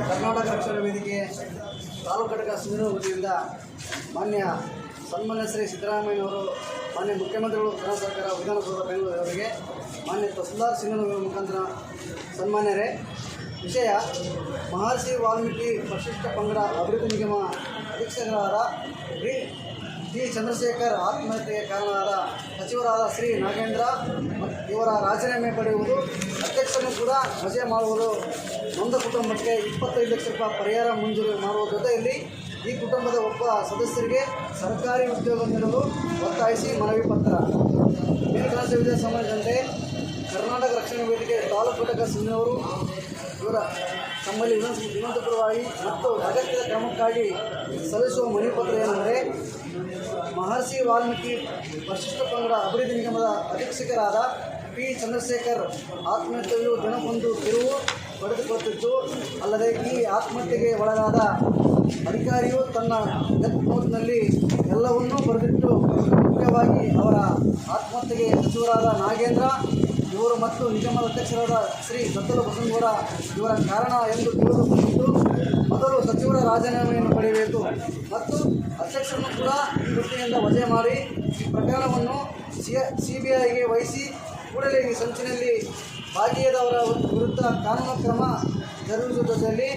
ಕರ್ನಾಟಕ ಅಕ್ಷರ ವೇದಿಕೆ ತಾಲೂಕು ಘಟಕ ಸಿಂಧು ವತಿಯಿಂದ ಮಾನ್ಯ ಸನ್ಮಾನ್ಯ ಶ್ರೀ ಸಿದ್ದರಾಮಯ್ಯನವರು ಮಾನ್ಯ ಮುಖ್ಯಮಂತ್ರಿಗಳು ಕರ್ನಾಟಕ ಸರ್ಕಾರ, ವಿಧಾನಸೌಧ, ಬೆಂಗಳೂರು ಅವರಿಗೆ ಮಾನ್ಯ ತಹಸೀಲ್ದಾರ್ ಸಿಂಗನ ಮುಖಾಂತರ ಸನ್ಮಾನ್ಯರೇ ವಿಷಯ ಮಹರ್ಷಿ ವಾಲ್ಮೀಕಿ ಪರಿಶಿಷ್ಟ ಪಂಗಡ ಅಭಿವೃದ್ಧಿ ನಿಗಮ ಅಧೀಕ್ಷಕರಾದ ಶ್ರೀ ಟಿ ಚಂದ್ರಶೇಖರ್ ಆತ್ಮಹತ್ಯೆಗೆ ಕಾರಣರಾದ ಸಚಿವರಾದ ಶ್ರೀ ನಾಗೇಂದ್ರ ಇವರ ರಾಜೀನಾಮೆ ಪಡೆಯುವುದು ಅಧ್ಯಕ್ಷರನ್ನು ಕೂಡ ವಜೆ ಮಾಡುವುದು. ನೊಂದ ಕುಟುಂಬಕ್ಕೆ ಇಪ್ಪತ್ತೈದು ಲಕ್ಷ ರೂಪಾಯಿ ಪರಿಹಾರ ಮಂಜೂರು ಮಾಡುವ ಜೊತೆಯಲ್ಲಿ ಈ ಕುಟುಂಬದ ಒಬ್ಬ ಸದಸ್ಯರಿಗೆ ಸರ್ಕಾರಿ ಉದ್ಯೋಗ ನೀಡಲು ಒತ್ತಾಯಿಸಿ ಮನವಿ ಪತ್ರ. ಮೇಲ್ಕಾಸ ಸಮಯದಂತೆ ಸಮಾಜದಂತೆ ಕರ್ನಾಟಕ ರಕ್ಷಣಾ ವೇದಿಕೆ ತಾಲೂಕು ಘಟಕ ಇವರ ತಮ್ಮಲ್ಲಿ ವಿನಂತಿ ಮತ್ತು ಅಗತ್ಯದ ಕ್ರಮಕ್ಕಾಗಿ ಸಲ್ಲಿಸುವ ಮನವಿ ಏನೆಂದರೆ ಮಹರ್ಷಿ ವಾಲ್ಮೀಕಿ ಪರಿಶಿಷ್ಟ ಪಂಗಡ ಅಭಿವೃದ್ಧಿ ನಿಗಮದ ಅಧೀಕ್ಷಕರಾದ ಪಿ ಚಂದ್ರಶೇಖರ್ ಆತ್ಮಹತ್ಯೆಯು ದಿನಕ್ಕೊಂದು ತಿರುವು ಪಡೆದುಕೊಳ್ಳುತ್ತಿದ್ದು ಅಲ್ಲದೆ ಈ ಆತ್ಮಹತ್ಯೆಗೆ ಒಳಗಾದ ಅಧಿಕಾರಿಯು ತನ್ನ ಡೆತ್ ನೋಟ್ನಲ್ಲಿ ಎಲ್ಲವನ್ನೂ ಬರೆದಿಟ್ಟು ಮುಖ್ಯವಾಗಿ ಅವರ ಆತ್ಮಹತ್ಯೆಗೆ ಸಚಿವರಾದ ನಾಗೇಂದ್ರ ಇವರು ಮತ್ತು ನಿಗಮದ ಅಧ್ಯಕ್ಷರಾದ ಶ್ರೀ ದತ್ತಲ ಬಸಂಗೌಡ ಇವರ ಕಾರಣ ಎಂದು ತಿಳಿದುಕೊಂಡಿದ್ದು, ಮೊದಲು ಸಚಿವರ ರಾಜೀನಾಮೆಯನ್ನು ಪಡೆಯಬೇಕು. ಮತ್ತು ಅಧ್ಯಕ್ಷರನ್ನು ಕೂಡ ಈ ವೃತ್ತಿಯಿಂದ ವಜೆ ಮಾಡಿ ಈ ಪ್ರಕರಣವನ್ನು ಸಿ ಬಿ ಐಗೆ ವಹಿಸಿ ಕೂಡಲೇ ಈ ಸಂಚಿನಲ್ಲಿ ಭಾಗಿಯಾದವರ ವಿರುದ್ಧ ಕಾನೂನು ಕ್ರಮ ಜರುಗಿಸುವುದರಲ್ಲಿ